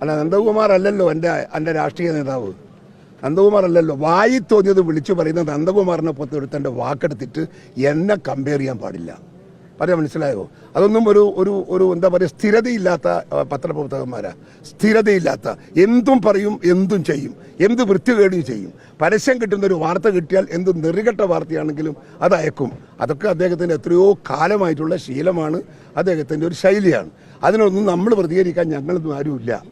അല്ല നന്ദകുമാർ അല്ലല്ലോ എന്റെ എന്റെ രാഷ്ട്രീയ നേതാവ്. നന്ദകുമാർ അല്ലല്ലോ വായി തോന്നിയത് വിളിച്ചു പറയുന്ന നന്ദകുമാറിനെ പുറത്തെടുത്ത് എന്റെ വാക്കെടുത്തിട്ട് എന്നെ കമ്പയർ ചെയ്യാൻ പാടില്ല. പറയാൻ മനസ്സിലായോ? അതൊന്നും ഒരു ഒരു ഒരു എന്താ പറയുക സ്ഥിരതയില്ലാത്ത പത്രപ്രവർത്തകന്മാരാ. സ്ഥിരതയില്ലാത്ത. എന്തും പറയും എന്തും ചെയ്യും. എന്ത് വൃത്തികേടും ചെയ്യും. പരസ്യം കിട്ടുന്ന ഒരു വാർത്ത കിട്ടിയാൽ എന്ത് നെറികെട്ട വാർത്തയാണെങ്കിലും അത് അയക്കും. അതൊക്കെ അദ്ദേഹത്തിന്റെ എത്രയോ കാലമായിട്ടുള്ള ശീലമാണ്. അദ്ദേഹത്തിന്റെ ഒരു ശൈലിയാണ്. അതിനൊന്നും നമ്മൾ പ്രതികരിക്കാൻ ഞങ്ങളൊന്നും ആരുമില്ല.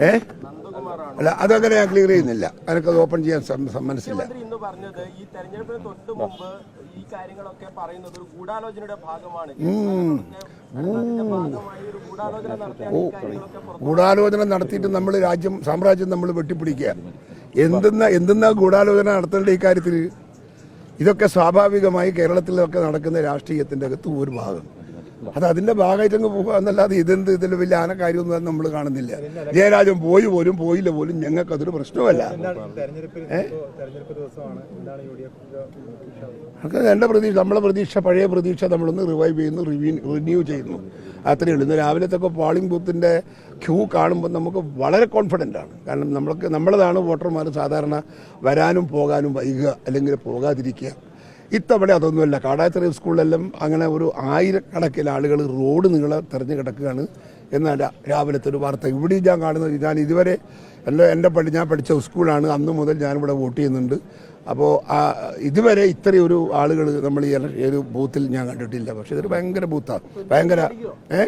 ഏ? അല്ല അതങ്ങനെ ഞാൻ ക്ലിയർ ചെയ്യുന്നില്ല. എനിക്കത് ഓപ്പൺ ചെയ്യാൻ മനസ്സില്ല ഈ കാര്യങ്ങളൊക്കെ പറയുന്നത് ഒരു ഗൂഢാലോചനയുടെ ഭാഗമാണ്. ഗൂഢാലോചന നടത്തിയിട്ട് നമ്മൾ രാജ്യം സാമ്രാജ്യം നമ്മൾ വെട്ടിപ്പിടിക്കുക. എന്തെന്ന എന്തെന്നാ ഗൂഢാലോചന നടത്തേണ്ട ഈ കാര്യത്തിൽ? ഇതൊക്കെ സ്വാഭാവികമായി കേരളത്തിലൊക്കെ നടക്കുന്ന രാഷ്ട്രീയത്തിന്റെ അകത്ത് ഒരു ഭാഗം. അത് അതിന്റെ ഭാഗമായിട്ട് അങ്ങ് പോകുക എന്നല്ലാതെ ഇതെന്ത് ഇതിൽ വലിയ ആന കാര്യമൊന്നും നമ്മൾ കാണുന്നില്ല. ജയരാജൻ പോയി പോലും പോയില്ല പോലും ഞങ്ങൾക്ക് അതൊരു പ്രശ്നമല്ല. എന്റെ പ്രതീക്ഷ നമ്മളെ പ്രതീക്ഷ പഴയ പ്രതീക്ഷ നമ്മളൊന്ന് റിവൈവ് ചെയ്യുന്നു റിന്യൂ ചെയ്യുന്നു. അത്രയേ ഉള്ളൂ. ഇന്ന് രാവിലത്തൊക്കെ പോളിംഗ് ബൂത്തിന്റെ ക്യൂ കാണുമ്പോൾ നമുക്ക് വളരെ കോൺഫിഡന്റ് ആണ്. കാരണം നമ്മൾക്ക് നമ്മളതാണ് വോട്ടർമാർ സാധാരണ വരാനും പോകാനും വൈകുക അല്ലെങ്കിൽ പോകാതിരിക്കുക. ഇത്തവണ അതൊന്നുമല്ല. കാടാത്തറ സ്കൂളിലെല്ലാം അങ്ങനെ ഒരു ആയിരക്കണക്കിന് ആളുകൾ റോഡ് നിങ്ങളെ തെരഞ്ഞു കിടക്കുകയാണ്. എന്നല്ല രാവിലത്തെ ഒരു വാർത്ത. ഇവിടെ ഞാൻ കാണുന്നത് ഞാൻ ഇതുവരെ എന്റെ എന്റെ പള്ളി ഞാൻ പഠിച്ച സ്കൂളാണ്. അന്ന് മുതൽ ഞാനിവിടെ വോട്ട് ചെയ്യുന്നുണ്ട്. അപ്പോൾ ആ ഇതുവരെ ഇത്രയൊരു ആളുകൾ നമ്മൾ ഈ ഒരു ബൂത്തിൽ ഞാൻ കണ്ടിട്ടില്ല. പക്ഷേ ഇതൊരു ഭയങ്കര ബൂത്താണ് ഭയങ്കര ഏ?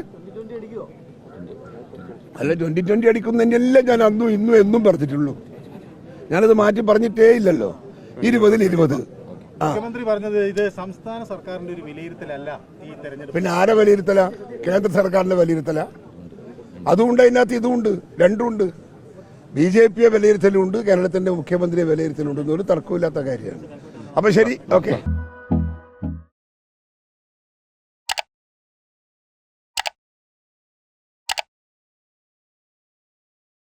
അല്ല ട്വന്റി ട്വന്റി അടിക്കുന്നതിനെല്ലാം ഞാൻ അന്നും ഇന്നും എന്നും പറഞ്ഞിട്ടുള്ളൂ. ഞാനത് മാറ്റി പറഞ്ഞിട്ടേ ഇല്ലല്ലോ. ഇരുപതിൽ ഇരുപത്. മുഖ്യമന്ത്രി പറഞ്ഞത് ഇത് സംസ്ഥാന സർക്കാരിന്റെ ഒരു വിലയിരുത്തലല്ല ഈ തെരഞ്ഞെടുപ്പ്. പിന്നെ ആരെ വിലയിരുത്തല? കേന്ദ്ര സർക്കാരിന്റെ വിലയിരുത്തല. അതുകൊണ്ട് അതിനകത്ത് ഇതുമുണ്ട് രണ്ടുമുണ്ട് ബി ജെ പിയെ വിലയിരുത്തലുണ്ട് കേരളത്തിന്റെ മുഖ്യമന്ത്രിയെ വിലയിരുത്തലുണ്ട് എന്നൊരു തർക്കമില്ലാത്ത കാര്യമാണ്. അപ്പൊ ശരി ഓക്കെ.